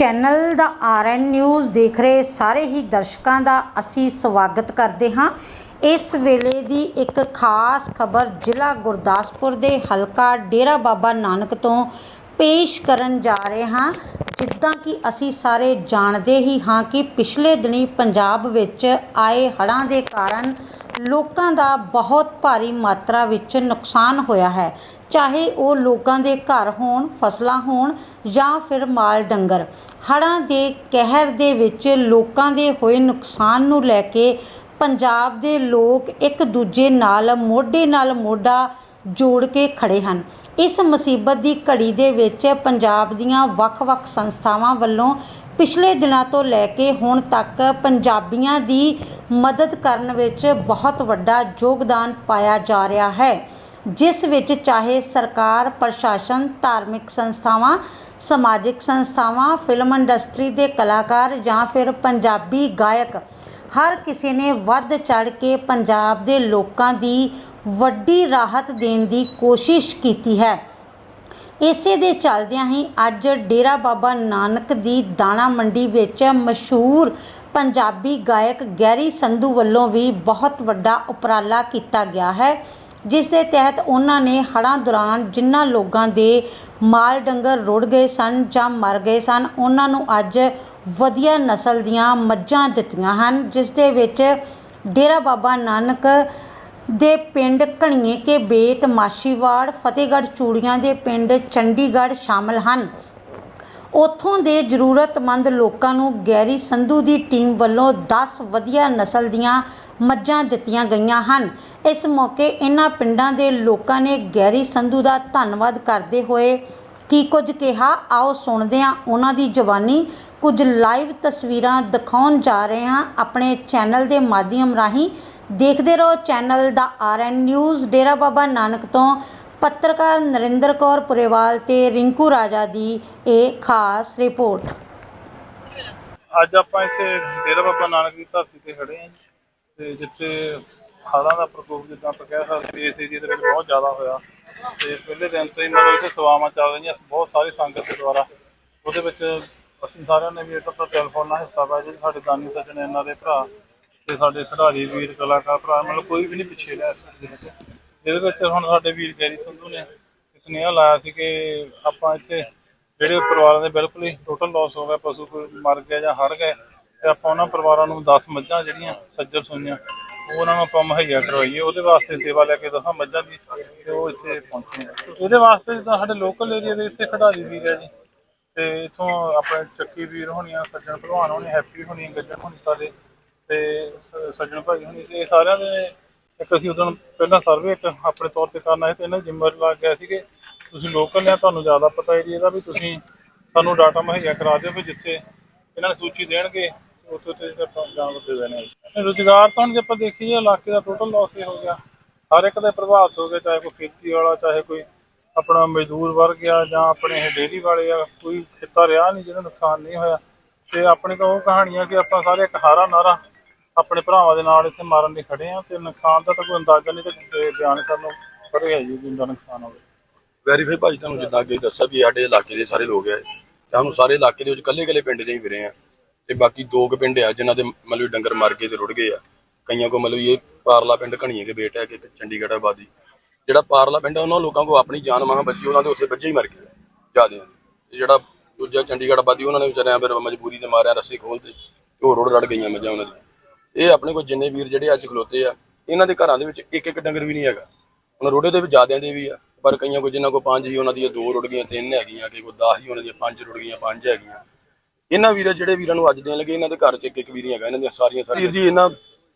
Channel ਦਾ RN news ਦੇਖ ਰਹੇ ਸਾਰੇ ਹੀ ਦਰਸ਼ਕਾਂ ਦਾ ਅਸੀਂ ਸਵਾਗਤ ਕਰਦੇ ਹਾਂ। ਇਸ ਵੇਲੇ ਦੀ ਇੱਕ ਖਾਸ ਖਬਰ ਜ਼ਿਲ੍ਹਾ ਗੁਰਦਾਸਪੁਰ ਦੇ ਹਲਕਾ ਡੇਰਾ ਬਾਬਾ ਨਾਨਕ ਤੋਂ ਪੇਸ਼ ਕਰਨ ਜਾ ਰਹੇ ਹਾਂ। ਜਿੱਦਾਂ ਕਿ ਅਸੀਂ ਸਾਰੇ ਜਾਣਦੇ ਹੀ ਹਾਂ ਕਿ ਪਿਛਲੇ ਦਿਨੀ ਪੰਜਾਬ ਵਿੱਚ ਆਏ ਹੜ੍ਹਾਂ ਦੇ ਕਾਰਨ ਲੋਕਾਂ ਦਾ ਬਹੁਤ ਭਾਰੀ ਮਾਤਰਾ ਵਿੱਚ ਨੁਕਸਾਨ ਹੋਇਆ ਹੈ। ਚਾਹੇ ਉਹ ਲੋਕਾਂ ਦੇ ਘਰ ਹੋਣ, ਫਸਲਾਂ ਹੋਣ ਜਾਂ ਫਿਰ ਮਾਲ ਡੰਗਰ। ਹੜ੍ਹਾਂ ਦੇ ਕਹਿਰ ਦੇ ਵਿੱਚ ਲੋਕਾਂ ਦੇ ਹੋਏ ਨੁਕਸਾਨ ਨੂੰ ਲੈ ਕੇ ਪੰਜਾਬ ਦੇ ਲੋਕ ਇੱਕ ਦੂਜੇ ਨਾਲ, ਮੋਢੇ ਨਾਲ ਮੋਢਾ ਜੋੜ ਕੇ ਖੜੇ ਹਨ। ਇਸ ਮੁਸੀਬਤ ਦੀ ਘੜੀ ਦੇ ਵਿੱਚ ਪੰਜਾਬ ਦੀਆਂ ਵੱਖ-ਵੱਖ ਸੰਸਥਾਵਾਂ ਵੱਲੋਂ ਪਿਛਲੇ ਦਿਨਾਂ ਤੋਂ ਲੈ ਕੇ ਹੁਣ ਤੱਕ ਪੰਜਾਬੀਆਂ ਦੀ ਮਦਦ ਕਰਨ ਵਿੱਚ ਬਹੁਤ ਵੱਡਾ ਯੋਗਦਾਨ ਪਾਇਆ ਜਾ ਰਿਹਾ ਹੈ, ਜਿਸ ਵਿੱਚ ਚਾਹੇ ਸਰਕਾਰ, ਪ੍ਰਸ਼ਾਸਨ, ਧਾਰਮਿਕ ਸੰਸਥਾਵਾਂ, ਸਮਾਜਿਕ ਸੰਸਥਾਵਾਂ, ਫਿਲਮ ਇੰਡਸਟਰੀ ਦੇ ਕਲਾਕਾਰ ਜਾਂ ਫਿਰ ਪੰਜਾਬੀ ਗਾਇਕ, ਹਰ ਕਿਸੇ ਨੇ ਵੱਧ ਚੜ ਕੇ ਪੰਜਾਬ ਦੇ ਲੋਕਾਂ ਦੀ ਵੱਡੀ ਰਾਹਤ ਦੇਣ ਦੀ ਕੋਸ਼ਿਸ਼ ਕੀਤੀ ਹੈ। ਇਸੇ ਦੇ ਚੱਲਦਿਆਂ ਹੀ ਅੱਜ ਡੇਰਾ ਬਾਬਾ ਨਾਨਕ ਦੀ ਦਾਣਾ ਮੰਡੀ ਵਿੱਚ ਮਸ਼ਹੂਰ ਪੰਜਾਬੀ ਗਾਇਕ ਗੈਰੀ ਸੰਧੂ ਵੱਲੋਂ ਵੀ ਬਹੁਤ ਵੱਡਾ ਉਪਰਾਲਾ ਕੀਤਾ ਗਿਆ ਹੈ, ਜਿਸ ਦੇ ਤਹਿਤ ਉਹਨਾਂ ਨੇ ਹੜ੍ਹਾਂ ਦੌਰਾਨ ਜਿਨ੍ਹਾਂ ਲੋਕਾਂ ਦੇ ਮਾਲ ਡੰਗਰ ਰੁੜ ਗਏ ਸਨ ਜਾਂ ਮਰ ਗਏ ਸਨ, ਉਹਨਾਂ ਨੂੰ ਅੱਜ ਵਧੀਆ ਨਸਲ ਦੀਆਂ ਮੱਝਾਂ ਦਿੱਤੀਆਂ ਹਨ, ਜਿਸ ਦੇ ਵਿੱਚ ਡੇਰਾ ਬਾਬਾ ਨਾਨਕ ਦੇ ਪਿੰਡ ਘਣੀਏ ਕੇ ਬੇਟ ਮਾਸ਼ੀਵਾੜ ਫਤਿਹਗੜ੍ਹ ਚੂੜੀਆਂ ਦੇ ਪਿੰਡ ਚੰਡੀਗੜ੍ਹ ਸ਼ਾਮਲ ਹਨ। ਉੱਥੋਂ ਦੇ ਜ਼ਰੂਰਤਮੰਦ ਲੋਕਾਂ ਨੂੰ ਗੈਰੀ ਸੰਧੂ ਦੀ ਟੀਮ ਵੱਲੋਂ 10 ਵਧੀਆ ਨਸਲ ਦੀਆਂ ਮੱਝਾਂ ਦਿੱਤੀਆਂ ਗਈਆਂ ਹਨ। ਇਸ ਮੌਕੇ ਇਹਨਾਂ ਪਿੰਡਾਂ ਦੇ ਲੋਕਾਂ ਨੇ ਗੈਰੀ ਸੰਧੂ ਦਾ ਧੰਨਵਾਦ ਕਰਦੇ ਹੋਏ ਕੀ ਕੁਝ ਕਿਹਾ, ਆਓ ਸੁਣਦੇ ਹਾਂ ਉਹਨਾਂ ਦੀ ਜ਼ਬਾਨੀ ਕੁਝ ਲਾਈਵ ਤਸਵੀਰਾਂ ਦਿਖਾਉਣ ਜਾ ਰਹੇ ਹਾਂ ਆਪਣੇ ਚੈਨਲ ਦੇ ਮਾਧਿਅਮ ਰਾਹੀਂ। ਦੇਖਦੇ ਰਹੋ ਚੈਨਲ ਦਾ ਆਰਐਨ ਨਿਊਜ਼, ਡੇਰਾ ਬਾਬਾ ਨਾਨਕ ਤੋਂ। ਪੱਤਰਕਾਰ ਨਰਿੰਦਰ ਕੌਰ ਪੁਰੇਵਾਲ ਤੇ ਰਿੰਕੂ ਰਾਜਾ ਦੀ ਇਹ ਖਾਸ ਰਿਪੋਰਟ। ਅੱਜ ਆਪਾਂ ਇੱਥੇ ਡੇਰਾ ਬਾਬਾ ਨਾਨਕ ਦੀ ਧਰਤੀ ਤੇ ਖੜੇ ਹਾਂ ਤੇ ਜਿੱਥੇ ਹੜ੍ਹਾਂ ਦਾ ਪ੍ਰਕੋਪ ਜਿੱਦਾਂ ਆਪਾਂ ਕਹਿ ਸਕਦੇ ਇਸ ਏਰੀਏ ਦੇ ਵਿੱਚ ਬਹੁਤ ਜ਼ਿਆਦਾ ਹੋਇਆ। ਤੇ ਪਹਿਲੇ ਦਿਨ ਤੋਂ ਹੀ ਮਤਲਬ ਇੱਥੇ ਸੇਵਾਵਾਂ ਚੱਲ ਰਹੀਆਂ ਬਹੁਤ ਸਾਰੀ ਸੰਗਤ ਦੇ ਦੁਆਰਾ। ਉਹਦੇ ਵਿੱਚ ਅਸੀਂ ਸਾਰਿਆਂ ਨੇ ਵੀ ਇੱਕ ਤਾਂ ਟੈਲੀਫੋਨ ਨਾਲ ਹਿੱਸਾ ਪਾਇਆ ਜੀ, ਸਾਡੇ ਦਾਨੀ ਸੱਜਣ ਇਹਨਾਂ ਦੇ ਭਰਾ ਤੇ ਸਾਡੇ ਖਿਡਾਰੀ, ਵੀਰ, ਕਲਾਕਾਰ, ਭਰਾ, ਮਤਲਬ ਕੋਈ ਵੀ ਨਹੀਂ ਪਿੱਛੇ ਰਿਹਾ ਇਸ ਚੀਜ਼ ਵਿੱਚ ਹੁਣ ਸਾਡੇ ਵੀਰ ਗੈਰੀ ਸੰਧੂ ਨੇ ਸੁਨੇਹਾ ਲਾਇਆ ਸੀ ਕਿ ਆਪਾਂ ਇੱਥੇ ਜਿਹੜੇ ਪਰਿਵਾਰਾਂ ਦੇ ਬਿਲਕੁਲ ਹੀ ਟੋਟਲ ਲਾਸ ਹੋ ਗਿਆ, ਪਸ਼ੂ ਮਰ ਗਿਆ ਜਾਂ ਹੜ ਗਏ ਤੇ ਆਪਾਂ ਉਹਨਾਂ ਪਰਿਵਾਰਾਂ ਨੂੰ 10 ਮੱਝਾਂ ਜਿਹੜੀਆਂ ਸੱਜਰ ਸੂਈਆਂ, ਉਹਨਾਂ ਨੂੰ ਆਪਾਂ ਮੁਹੱਈਆ ਕਰਵਾਈਏ। ਉਹਦੇ ਵਾਸਤੇ ਸੇਵਾ ਲੈ ਕੇ ਦਸਾਂ ਮੱਝਾਂ ਦੀ ਤੇ ਉਹ ਇੱਥੇ ਪਹੁੰਚੇ ਇਹਦੇ ਵਾਸਤੇ ਜਿੱਦਾਂ ਸਾਡੇ ਲੋਕਲ ਏਰੀਆ ਦੇ ਇੱਥੇ ਖਿਡਾਰੀ ਵੀਰ ਹੈ ਜੀ, ਤੇ ਇਥੋਂ ਆਪਣੇ ਚੱਕੀ ਵੀਰ ਹੋਣੀਆਂ, ਸੱਜਣ ਭਲਵਾਨ ਹੋਣੇ ਹੈਪੀ ਹੋਣੀ ਗੱਜਣ ਹੋਣੀ ਸਾਰੇ ਤੇ ਸ- ਸੱਜਣ ਭਾਈ ਹੋਣੀ ਤੇ ਇਹ ਸਾਰਿਆਂ ਦੇ ਇੱਕ ਅਸੀਂ ਉਦੋਂ ਪਹਿਲਾਂ ਸਰਵੇ ਇੱਕ ਆਪਣੇ ਤੌਰ ਤੇ ਕਰਨਾ ਹੈ ਤੇ ਇਹਨਾਂ ਜ਼ਿੰਮੇਵਾਰੀ ਲਾ ਗਿਆ ਸੀ ਕਿ ਤੁਸੀਂ ਲੋਕਲ ਨੇ ਤੁਹਾਨੂੰ ਜ਼ਿਆਦਾ ਪਤਾ ਏਰੀਆ ਦਾ ਵੀ ਤੁਸੀਂ ਸਾਨੂੰ ਡਾਟਾ ਮੁਹੱਈਆ ਕਰਾ ਦਿਓ ਵੀ ਜਿੱਥੇ ਇਹਨਾਂ ਨੇ ਸੂਚੀ ਦੇਣਗੇ ਉੱਥੇ ਉੱਥੇ ਆਪਾਂ ਜਾਣ ਦੇ ਦੇਣੇ ਆ ਰੁਜ਼ਗਾਰ ਤਾਂ ਹੁਣ ਜੇ ਆਪਾਂ ਦੇਖੀਏ, ਇਲਾਕੇ ਦਾ ਟੋਟਲ ਲਾਸ ਹੀ ਹੋ ਗਿਆ। ਹਰ ਇੱਕ ਦੇ ਪ੍ਰਭਾਵਿਤ ਹੋ ਗਏ, ਚਾਹੇ ਕੋਈ ਖੇਤੀ ਵਾਲਾ ਚਾਹੇ ਕੋਈ ਆਪਣਾ ਮਜ਼ਦੂਰ ਵਰਗ ਆ, ਜਾਂ ਆਪਣੇ ਇਹ ਡੇਅਰੀ ਵਾਲੇ ਆ, ਕੋਈ ਖੇਤਾ ਰਿਹਾ ਨਹੀਂ ਜਿਹਦਾ ਨੁਕਸਾਨ ਨਹੀਂ ਹੋਇਆ। ਤੇ ਆਪਣੇ ਤਾਂ ਉਹ ਕਹਾਣੀਆਂ ਕਿ ਆਪਾਂ ਸਾਰੇ ਇੱਕ ਹਾਰਾ ਨਾਰਾ ਆਪਣੇ ਭਰਾਵਾਂ ਦੇ ਨਾਲ ਇੱਥੇ ਮਾਰਨ ਲਈ ਖੜੇ ਆ ਤੇ ਨੁਕਸਾਨ ਦਾ ਤਾਂ ਕੋਈ ਅੰਦਾਜ਼ਾ ਨਹੀਂ ਤੇ ਬਿਆਨ ਕਰਨ ਨੂੰ ਪਰੇ ਹੈ ਜੀ, ਜਿੰਦਾ ਨੁਕਸਾਨ ਹੋਵੇ। ਵੈਰੀਫਾਈ ਭਾਜੀ ਤੁਹਾਨੂੰ ਜਿੱਦਾਂ ਅੱਗੇ ਦੱਸਿਆ ਵੀ ਸਾਡੇ ਇਲਾਕੇ ਦੇ ਸਾਰੇ ਲੋਕ ਆ। ਤੇ ਸਾਨੂੰ ਸਾਰੇ ਇਲਾਕੇ ਦੇ ਵਿੱਚ ਕੱਲੇ ਕੱਲੇ ਪਿੰਡ ਦੇ ਹੀ ਫਿਰੇ ਆ। ਤੇ ਬਾਕੀ ਦੋ ਕੁ ਪਿੰਡ ਆ ਜਿਨ੍ਹਾਂ ਦੇ ਮਤਲਬ ਡੰਗਰ ਮਰ ਗਏ ਤੇ ਰੁੜ ਗਏ ਆ। ਕਈਆਂ ਕੋ ਮਤਲਬ ਇਹ ਪਾਰਲਾ ਪਿੰਡ ਘਣੀਏ ਕੇ ਹੈ ਕਿ ਚੰਡੀਗੜ੍ਹ ਆਬਾਦੀ। ਜਿਹੜਾ ਪਾਰਲਾ ਪਿੰਡ ਆ, ਉਹਨਾਂ ਲੋਕਾਂ ਕੋ ਆਪਣੀ ਜਾਨ ਮਾਂ ਬਚੀ ਉਹਨਾਂ ਦੇ ਉੱਥੇ ਬੱਚੇ ਹੀ ਮਰ ਗਏ ਜਿਆਦੇ ਤੇ ਜਿਹੜਾ ਦੂਜਾ ਚੰਡੀਗੜ੍ਹ ਆਬਾਦੀ, ਉਹਨਾਂ ਨੇ ਵਿਚਾਰਿਆਂ ਫਿਰ ਮਜਬੂਰੀ ਦੇ ਮਾਰਿਆ, ਰੱਸੀ ਖੋਲ ਤੇ ਉਹ ਰੁੜ ਰੜ ਗਈਆਂ ਮੱਝਾਂ ਉਹਨਾਂ ਦੀਆਂ। ਇਹ ਆਪਣੇ ਕੋਲ ਜਿੰਨੇ ਵੀਰ ਜਿਹੜੇ ਅੱਜ ਖਲੋਤੇ ਆ ਇਹਨਾਂ ਦੇ ਘਰਾਂ ਦੇ ਵਿੱਚ ਇੱਕ ਇੱਕ ਡੰਗਰ ਵੀ ਨਹੀਂ ਹੈਗਾ। ਹੁਣ ਰੋੜੇ ਦੇ ਵੀ ਜ਼ਿਆਦਿਆਂ ਦੇ ਵੀ ਆ ਪਰ ਕਈਆਂ ਕੋ ਜਿਨ੍ਹਾਂ ਕੋ ਪੰਜ ਹੀ ਉਹਨਾਂ ਦੀਆਂ ਦੋ ਰੁੜ ਗਈਆਂ ਤਿੰਨ ਹੈਗੀਆਂ ਕਿ ਕੋ 10 ਹੀ ਉਹਨਾਂ ਦੀਆਂ ਪੰਜ ਰੁੜ ਗਈਆਂ ਪੰਜ ਹੈਗੀਆਂ। ਇਹਨਾਂ ਵੀਰਾਂ ਜਿਹੜੇ ਵੀਰਾਂ ਨੂੰ ਅੱਜ ਦੇਣ ਲੱਗੇ ਇਹਨਾਂ ਦੇ ਘਰ 'ਚ ਇੱਕ ਇੱਕ ਵੀਰ ਹੈਗਾ ਇਹਨਾਂ ਦੀਆਂ ਸਾਰੀਆਂ ਸਾਰੀਆਂ ਵੀਰ ਜੀ ਇਹਨਾਂ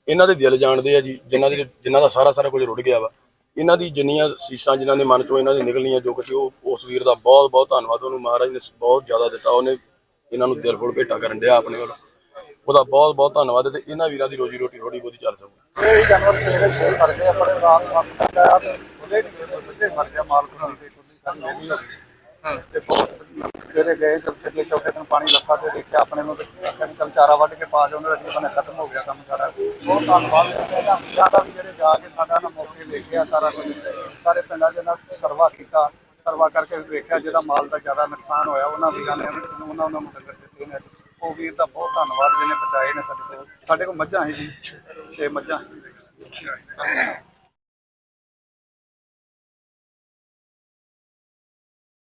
ਇਹਨਾਂ ਦੇ ਦਿਲ ਜਾਣਦੇ ਆ ਜੀ ਜਿਨ੍ਹਾਂ ਦੇ ਜਿਨ੍ਹਾਂ ਦਾ ਸਾਰਾ ਸਾਰਾ ਕੁਝ ਰੁੜ ਗਿਆ ਵਾ। ਇਹਨਾਂ ਦੀ ਜਿੰਨੀਆਂ ਸੀਸਾਂ ਜਿਨ੍ਹਾਂ ਦੇ ਮਨ ਚੋਂ ਇਹਨਾਂ ਦੀ ਨਿਕਲਣੀਆਂ ਜੋ ਕੁਝ ਉਹ ਉਸ ਵੀਰ ਦਾ ਬਹੁਤ ਬਹੁਤ ਧੰਨਵਾਦ। ਉਹਨੂੰ ਮਹਾਰਾਜ ਨੇ ਬਹੁਤ ਜ਼ਿਆਦਾ ਦਿੱਤਾ ਉਹਨੇ ਇਹਨਾਂ ਨੂੰ ਦਿਲ ਫੋੜ ਭੇਟਾ ਕਰਨ ਡਿਆ ਆਪਣੇ ਕੋਲ ਉਹਦਾ ਬਹੁਤ ਬਹੁਤ ਧੰਨਵਾਦ ਤੇ ਇਹਨਾਂ ਵੀਰਾਂ ਦੀ ਰੋਜੀ ਰੋਟੀ ਥੋੜੀ ਬਹੁਤੀ ਚੱਲ ਸਕੂ। ਇਹ ਜਾਨਵਰ ਸਵੇਰੇ ਛੇ ਮਰ ਗਏ ਆਪਣੇ ਰਾਤ ਨੂੰ ਅੱਖ ਤੱਕ ਆਇਆ ਤੇ ਉਹਦੇ ਨਹੀਂ ਬੱਚੇ ਮਰ ਗਿਆ ਮਾਲ ਖੁਰਾਕ ਤੇ ਕੋਈ ਸਾਰੀ ਨਹੀਂ ਹੋਈ ਤੇ ਬਹੁਤ ਸਵੇਰੇ ਗਏ ਜਦ ਤੱਕ ਚੌਥੇ ਦਿਨ ਪਾਣੀ ਲੱਥਾ ਤੇ ਦੇਖਿਆ ਆਪਣੇ ਨੂੰ ਤੇ ਕੈਮੀਕਲ ਚਾਰਾ ਵੱਢ ਕੇ ਪਾ ਦਿਓ ਉਹਨਾਂ ਦਾ ਖਤਮ ਹੋ ਗਿਆ ਕੰਮ ਸਾਰਾ। ਬਹੁਤ ਧੰਨਵਾਦ। ਜ਼ਿਆਦਾ ਵੀ ਜਿਹੜੇ ਜਾ ਕੇ ਸਾਡਾ ਨਾ ਮੌਕੇ ਦੇਖਿਆ ਸਾਰਾ ਕੁਝ ਸਾਰੇ ਪਿੰਡਾਂ ਦੇ ਨਾਲ ਸਰਵਾ ਕੀਤਾ ਪਰਵਾਹ ਕਰਕੇ ਵੇਖਿਆ ਜਿਹਦਾ ਮਾਲ ਦਾ ਜ਼ਿਆਦਾ ਨੁਕਸਾਨ ਹੋਇਆ ਉਹਨਾਂ ਵੀਰਾਂ ਨੇ ਉਹਨਾਂ ਉਹਨਾਂ ਨੂੰ ਡੰਗਰ ਦਿੱਤੇ ਨੇ। ਉਹ ਵੀਰ ਦਾ ਬਹੁਤ ਧੰਨਵਾਦ ਜਿਹਨੇ ਬਚਾਏ ਨੇ ਸਾਡੇ ਕੋਲ। ਸਾਡੇ ਕੋਲ ਮੱਝਾਂ ਸੀ ਜੀ 6 ਮੱਝਾਂ।